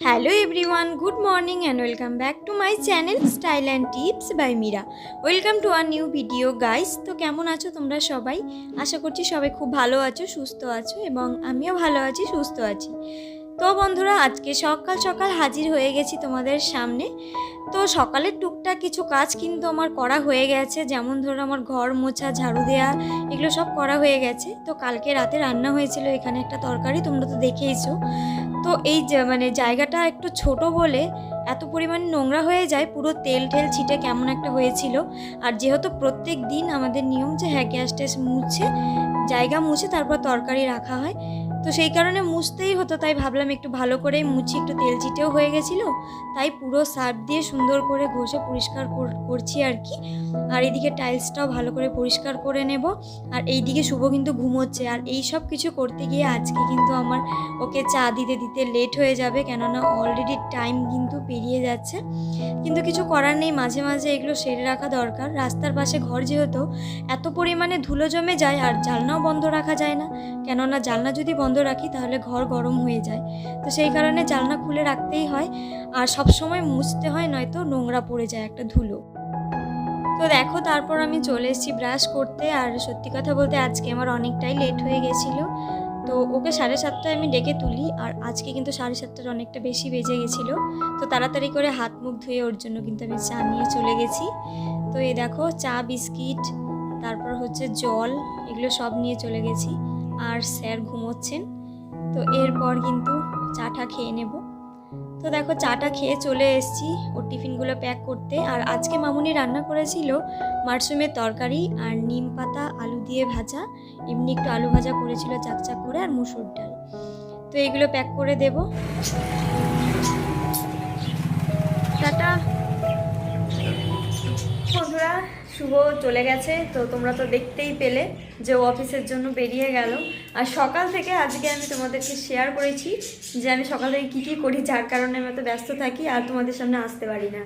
Hello everyone good morning and welcome back to my channel style and tips by Meera welcome to our new video guys তো কেমন আছো তোমরা সবাই? আশা করছি সবাই খুব ভালো আছো, সুস্থ আছো এবং আমিও ভালো আছি, সুস্থ আছি। তো বন্ধুরা, আজকে সকাল সকাল হাজির হয়ে গেছি তোমাদের সামনে। তো সকালের টুকটাক কিছু কাজ কিন্তু আমার করা হয়ে গেছে। যেমন ধরো, আমার ঘর মোছা, ঝাড়ু দেওয়া এগুলো সব করা হয়ে গেছে। তো কালকে রাতে রান্না হয়েছিল এখানে একটা তরকারি, তোমরা তো দেখেইছো। তো এই মানে জায়গাটা একটু ছোট বলে এত পরিমাণ নোংরা হয়ে যায়, পুরো তেল টেল ছিটে কেমন একটা হয়েছিল। আর যেহেতু প্রত্যেক দিন আমাদের নিয়ম যে হ্যাঁ গ্যাস ট্যাস মুছে, জায়গা মুছে তারপর তরকারি রাখা হয়। তো সেই কারণে মুছতেই হতো, তাই ভাবলাম একটু ভালো করে মুছি, একটু তেল চিটেও হয়ে গেছিল, তাই পুরো সার্ফ দিয়ে সুন্দর করে ঘষে পরিষ্কার কর- করছি আর কি। আর এদিকে টাইলসটাও ভালো করে পরিষ্কার করে নেব, আর এইদিকে শুভ কিন্তু ঘুমোচ্ছে, আর এই সব কিছু করতে গিয়ে আজকে কিন্তু আমার ওকে চা দিতে দিতে লেট হয়ে যাবে, কেননা অলরেডি টাইম কিন্তু পেরিয়ে যাচ্ছে। কিন্তু কিছু করার নেই, মাঝে মাঝে এগুলো সেরে রাখা দরকার। রাস্তার পাশে ঘর যেহেতু, এত পরিমাণে ধুলো জমে যায় আর জালনাও বন্ধ রাখা যায় না। কেননা জালনা যদি বন্ধ রাখি, তাহলে ঘর গরম হয়ে যায়। তো সেই কারণে জানলা খুলে রাখতেই হয়। আর সব সময় মুছতে হয়, নয়তো নোংরা পড়ে যায় একটা ধুলো। তো দেখো, তারপর আমি চলে এসেছি ব্রাশ করতে। আর সত্যি কথা বলতে, আজকে আমার অনেকটাই লেট হয়ে গেছিল। তো ওকে সাড়ে সাতটায় আমি ডেকে তুলি। আর আজকে কিন্তু সাড়ে সাতটার অনেকটা বেশি বেজে গেছিল। তো তাড়াতাড়ি করে হাত মুখ ধুয়ে ওর জন্য কিন্তু আমি চা নিয়ে চলে গেছি। তো এই দেখো, চা, বিস্কিট, তারপর হচ্ছে জল, এগুলো সব নিয়ে চলে গেছি। আর স্যার ঘুমোচ্ছেন। তো এরপর কিন্তু চাটা খেয়ে নেব। তো দেখো, চাটা খেয়ে চলে এসেছি ওর টিফিনগুলো প্যাক করতে। আর আজকে মামুনি রান্না করেছিল মাশরুমের তরকারি আর নিম পাতা, আলু দিয়ে ভাজা। এমনি একটু আলু ভাজা করেছিল চাকচাক করে আর মুসুর ডাল। তো এইগুলো প্যাক করে দেব। টাটা। বন্ধুরা শুভ চলে গেছে, তো তোমরা তো দেখতেই পেলে যে ও অফিসের জন্য বেরিয়ে গেল। আর সকাল থেকে আজকে আমি তোমাদেরকে শেয়ার করেছি যে আমি সকাল থেকে কী কী করি, যার কারণে আমি এত ব্যস্ত থাকি আর তোমাদের সামনে আসতে পারি না।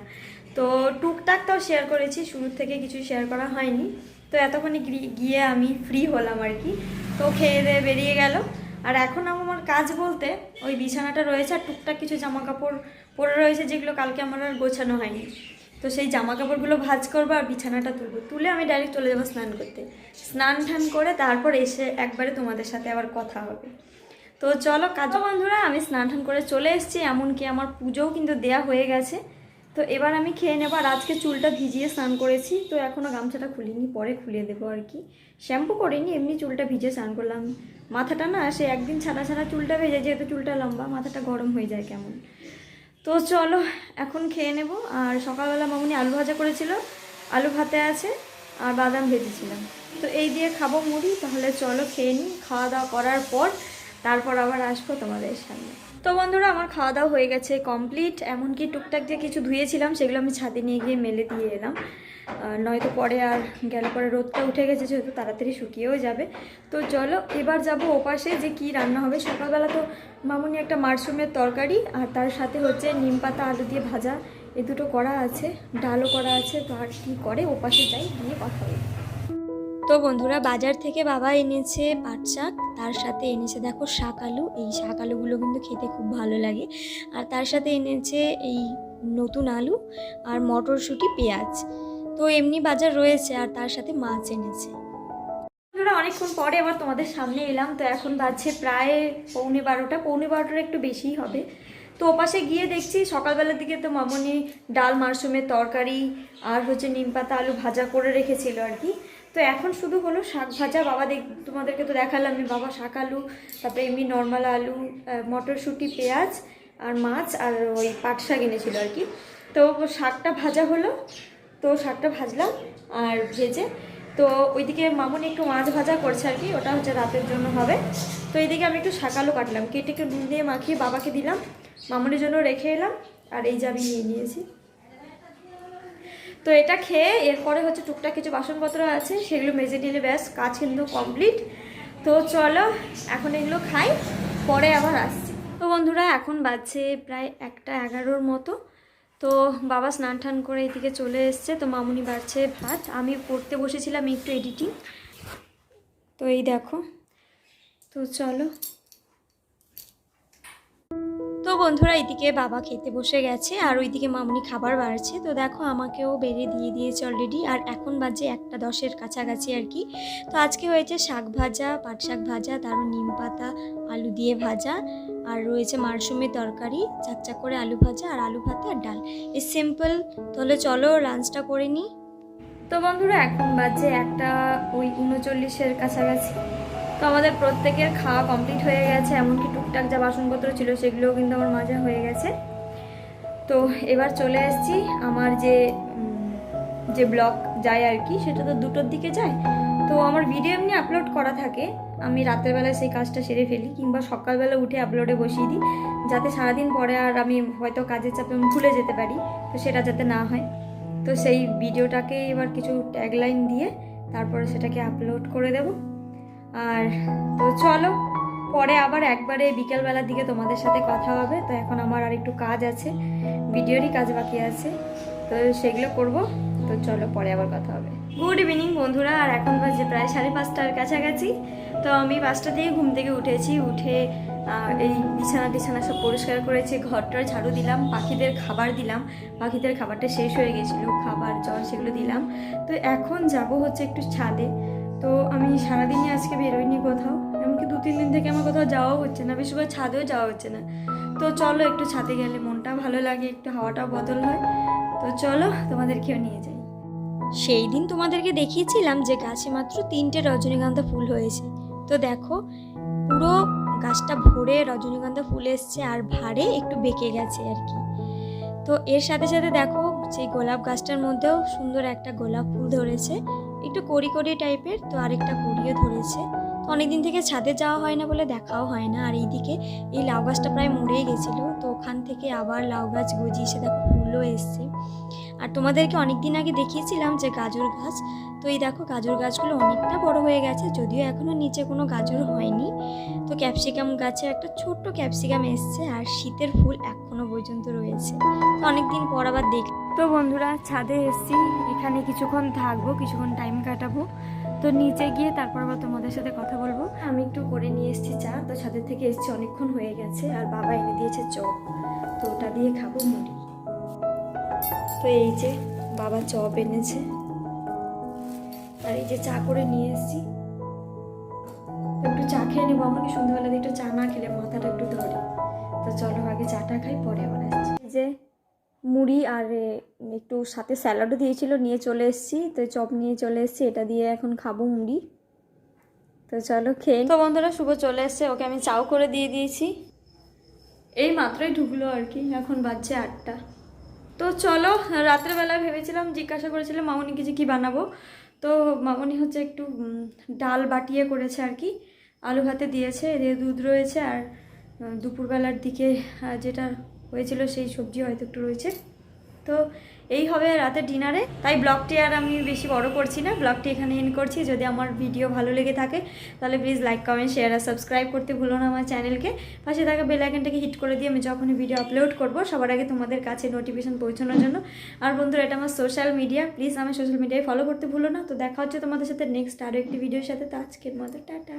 তো টুকটাক তাও শেয়ার করেছি শুরু থেকে কিছু শেয়ার করা হয়নি। তো এতক্ষণে গিয়ে আমি ফ্রি হলাম আর কি। তো খেয়ে দিয়ে বেরিয়ে গেল। আর এখন আমার কাজ বলতে ওই বিছানাটা রয়েছে আর টুকটাক কিছু জামা কাপড় পরে রয়েছে যেগুলো কালকে আমার আর গোছানো হয়নি। তো সেই জামা কাপড়গুলো ভাজ করব আর বিছানাটা তুলবো। তুলে আমি ডাইরেক্ট চলে যাব স্নান করতে। স্নান টান করে তারপর এসে একবারে তোমাদের সাথে আবার কথা হবে। তো চলো কাজ বন্ধুরা, আমি স্নান টান করে চলে এসেছি, এমনকি আমার পুজোও কিন্তু দেয়া হয়ে গেছে। তো এবার আমি খেয়ে নেব আর আজকে চুলটা ভিজিয়ে স্নান করেছি, তো এখনও গামছাটা খুলিনি, পরে খুলে দেবো আর কি। শ্যাম্পু করিনি, এমনি চুলটা ভিজে স্নান করলাম। মাথাটা না, সে একদিন ছাড়া ছাড়া চুলটা ভেজে, যেহেতু চুলটা লম্বা, মাথাটা গরম হয়ে যায় কেমন। তো চলো, এখন খেয়ে নেব। আর সকালবেলা মামুনি আলু ভাজা করেছিল, আলু ভাতে আছে, আর বাদাম ভেজেছিলাম। তো এই দিয়ে খাব মুড়ি, তাহলে চলো খেয়ে নিই। খাওয়া দাওয়া করার পর, তারপর আবার আসব তোমাদের সামনে। তো বন্ধুরা, আমার খাওয়া দাওয়া হয়ে গেছে কমপ্লিট এমনকি টুকটাক যে কিছু ধুয়েছিলাম, সেগুলো আমি ছাদে নিয়ে গিয়ে মেলে দিয়ে এলাম। নয়তো পরে আর গেল পরে রোদটা উঠে গেছে, যেহেতু তাড়াতাড়ি শুকিয়েও যাবে। তো চলো, এবার যাব ওপাশে যে কি রান্না হবে। সকালবেলা তো মামুনি একটা মাশরুমের তরকারি, আর তার সাথে হচ্ছে নিম পাতা, আলু দিয়ে ভাজা। এ দুটো করা আছে, ডালও করা আছে, তো আর কী করে? ওপাশে যাই, গিয়ে কথা বলি। তো বন্ধুরা, বাজার থেকে বাবা এনেছে পাট শাক, তার সাথে এনেছে দেখো শাক আলু। এই শাক আলুগুলো কিন্তু খেতে খুব ভালো লাগে। আর তার সাথে এনেছে এই নতুন আলু আর মটরশুঁটি পেঁয়াজ। তো এমনি বাজার রয়েছে আর তার সাথে মাছ এনেছে। বন্ধুরা, অনেকক্ষণ পরে আবার তোমাদের সামনে এলাম। তো এখন বাজছে প্রায় পৌনে বারোটা। পৌনে বারোটার একটু বেশিই হবে। তো ওপাশে গিয়ে দেখছি সকালবেলার দিকে তো মামনি ডাল, মাশরুমের তরকারি আর হচ্ছে নিম পাতা, আলু ভাজা করে রেখেছিল আর কি। তো এখন শুধু হলো শাক ভাজা। বাবা দেখ, তোমাদেরকে তো দেখালাম, আমি বাবা শাক আলু, তারপরে এমনি নর্মাল আলু মটরশুঁটি, পেঁয়াজ আর মাছ আর ওই পাট শাক এনেছিল আর কি। তো শাকটা ভাজা হলো, তো শাকটা ভাজলাম আর ভেজে। তো ওইদিকে মামুনি একটু মাছ ভাজা করছে আর কি, ওটা হচ্ছে রাতের জন্য হবে। তো এইদিকে আমি একটু শাকালু কাটলাম, কেটে একটু নুন দিয়ে মাখিয়ে বাবাকে দিলাম। মামুনির জন্য রেখে এলাম, আর এই যে আমি নিয়ে নিয়েছি। তো এটা খেয়ে এরপরে হচ্ছে টুকটাক কিছু বাসনপত্র আছে, সেগুলো মেজে নিলে ব্যাস, কাজ কিন্তু কমপ্লিট তো চলো, এখন এগুলো খাই, পরে আবার আসছি। তো বন্ধুরা, এখন বাজছে প্রায় একটা এগারোর মতো। তো বাবা স্নান টান করে এদিকে চলে এসছে, তো মামুনি বাড়ছে ভাত। আমি পড়তে বসেছিলাম একটু এডিটিং তো এই দেখো। তো চলো বন্ধুরা এদিকে বাবা খেতে বসে গেছে আর ওইদিকে মামনি খাবার বাড়ছে। তো দেখো আমাকেও বেড়ে দিয়ে দিয়েছে অলরেডি আর এখন বাজে একটা দশের কাছাকাছি আর কি। তো আজকে হয়েছে শাক ভাজা, পাট শাক ভাজা, তারপর নিম পাতা, আলু দিয়ে ভাজা আর রয়েছে মাশরুমের তরকারি চাকচাক করে আলু ভাজা আর আলু ভাতে আর ডাল। এই সিম্পল তাহলে চলো লাঞ্চটা করে নিই তো বন্ধুরা এখন বাজে একটা ওই উনচল্লিশের কাছাকাছি। তো আমাদের প্রত্যেকের খাওয়া কমপ্লিট হয়ে গেছে, এমনকি টুকটাক যা বাসনপত্র ছিল সেগুলোও কিন্তু আমার মাজা হয়ে গেছে। তো এবার চলে এসেছি আমার যে যে ব্লগ যায় আর কি, সেটা তো দুটোর দিকে যায়। তো আমার ভিডিও এমনি আপলোড করা থাকে, আমি রাতের বেলায় সেই কাজটা সেরে ফেলি, কিংবা সকালবেলা উঠে আপলোডে বসিয়ে দিই, যাতে সারাদিন পরে আর আমি হয়তো কাজের চাপে ভুলে যেতে পারি, তো সেটা যাতে না হয়। তো সেই ভিডিওটাকে এবার কিছু ট্যাগলাইন দিয়ে, তারপরে সেটাকে আপলোড করে দেব। আর তো চলো, পরে আবার একবারে বিকেলবেলার দিকে তোমাদের সাথে কথা হবে। তো এখন আমার আর একটু কাজ আছে, ভিডিওরই কাজ বাকি আছে। তো সেগুলো করব, তো চলো পরে আবার কথা হবে। গুড ইভিনিং বন্ধুরা, আর এখন বাজে প্রায় সাড়ে পাঁচটার কাছাকাছি। তো আমি পাঁচটা দিয়ে ঘুম থেকে উঠেছি, উঠে এই বিছানা টিছানা সব পরিষ্কার করেছি, ঘরটার ঝাড়ু দিলাম, পাখিদের খাবার দিলাম। পাখিদের খাবারটা শেষ হয়ে গেছিল, খাবার, জল সেগুলো দিলাম। তো এখন যাব হচ্ছে একটু ছাদে। তো আমি সারাদিনই আজকে বেরোইনি কোথাও, এমনকি দু তিন দিন থেকে আমার কোথাও যাওয়াও হচ্ছে না, বেশিরভাগ ছাদেও যাওয়া হচ্ছে না। তো চলো একটু ছাদে গেলে মনটা ভালো লাগে, একটু হাওয়াটাও বদল হয়। তো চলো তোমাদেরকেও নিয়ে যাই। সেই দিন তোমাদেরকে দেখিয়েছিলাম যে গাছে মাত্র তিনটে রজনীগন্ধা ফুল হয়েছে। তো দেখো, পুরো গাছটা ভরে রজনীগন্ধা ফুল এসছে আর ভারে একটু বেঁকে গেছে আর কি। তো এর সাথে সাথে দেখো সেই গোলাপ গাছটার মধ্যেও সুন্দর একটা গোলাপ ফুল ধরেছে। একটু কড়ি কড়ি টাইপের, তো আরেকটা কড়িও ধরেছে। তো অনেকদিন থেকে ছাদে যাওয়া হয় না বলে দেখাও হয় না। আর এইদিকে এই লাউ গাছটা প্রায় মরেই গেছিল, তো ওখান থেকে আবার লাউ গাছ গজিয়েছে, দেখো ফুলও এসছে। আর তোমাদেরকে অনেকদিন আগে দেখিয়েছিলাম যে গাজর গাছ তো এই দেখো গাজর গাছগুলো অনেকটা বড় হয়ে গেছে যদিও এখনও নিচে কোনো গাজর হয়নি। তো ক্যাপসিকাম গাছে একটা ছোট্ট ক্যাপসিকাম এসছে আর শীতের ফুল এখনও পর্যন্ত রয়েছে। তো অনেকদিন পর আবার দেখ তো বন্ধুরা ছাদে এসছি এখানে কিছুক্ষণ থাকব কিছুক্ষণ টাইম কাটাবো। তো নিচে গিয়ে তারপর আবার তোমাদের সাথে কথা বলব। আমি একটু করে নিয়ে এসেছি চা। তো ছাদের থেকে এসছি অনেকক্ষণ হয়ে গেছে আর বাবা এনে দিয়েছে চপ। তো ওটা দিয়ে খাব মুড়ি। তো এই যে বাবা চপ এনেছে। আর এই যে চা করে নিয়ে এসেছি। একটু চা খেয়ে নেব আমাকে সন্ধ্যাবেলাতে একটু চা না খেলে মাথাটা একটু ধরে। তো চলো আগে চাটা খাই পরে আবার আসছি। যে মুড়ি আর একটু সাথে স্যালাডও দিয়েছিল নিয়ে চলে এসেছি। তো চপ নিয়ে চলে এসেছি এটা দিয়ে এখন খাব মুড়ি। তো চলো খেয়ে তো বন্ধুরা শুভ চলে এসছে ওকে আমি চাও করে দিয়ে দিয়েছি। এই মাত্রই ঢুকলো আর কি এখন বাজছে আটটা। তো চলো রাত্রেবেলা ভেবেছিলাম জিজ্ঞাসা করেছিলাম মামনিকে যে কী বানাবো। তো মামনি হচ্ছে একটু ডাল বাটিয়ে করেছে আর কি। আলু ভাতে দিয়েছে এদিকে দুধ রয়েছে আর দুপুরবেলার দিকে যেটা হয়েছিল সেই সবজি হয়তো একটু রয়েছে। তো এই হবে রাতের ডিনারে তাই ব্লগটি আর আমি বেশি বড় করছি না। ব্লগটি এখানে এন্ড করছি। যদি আমার ভিডিও ভালো লেগে থাকে, তাহলে প্লিজ লাইক কমেন্ট শেয়ার আর সাবস্ক্রাইব করতে ভুলো না আমার চ্যানেলকে পাশে থাকা বেল আইকনটাকে হিট করে দিয়ে আমি যখনই ভিডিও আপলোড করব, সবার আগে তোমাদের কাছে নোটিফিকেশন পৌঁছানোর জন্য। আর বন্ধুরা, এটা আমার সোশ্যাল মিডিয়া প্লিজ আমার সোশ্যাল মিডিয়ায় ফলো করতে ভুলো না। তো দেখা হচ্ছে তোমাদের সাথে নেক্সট আরও একটি ভিডিওর সাথে। তো আজকের মতো, টাটা।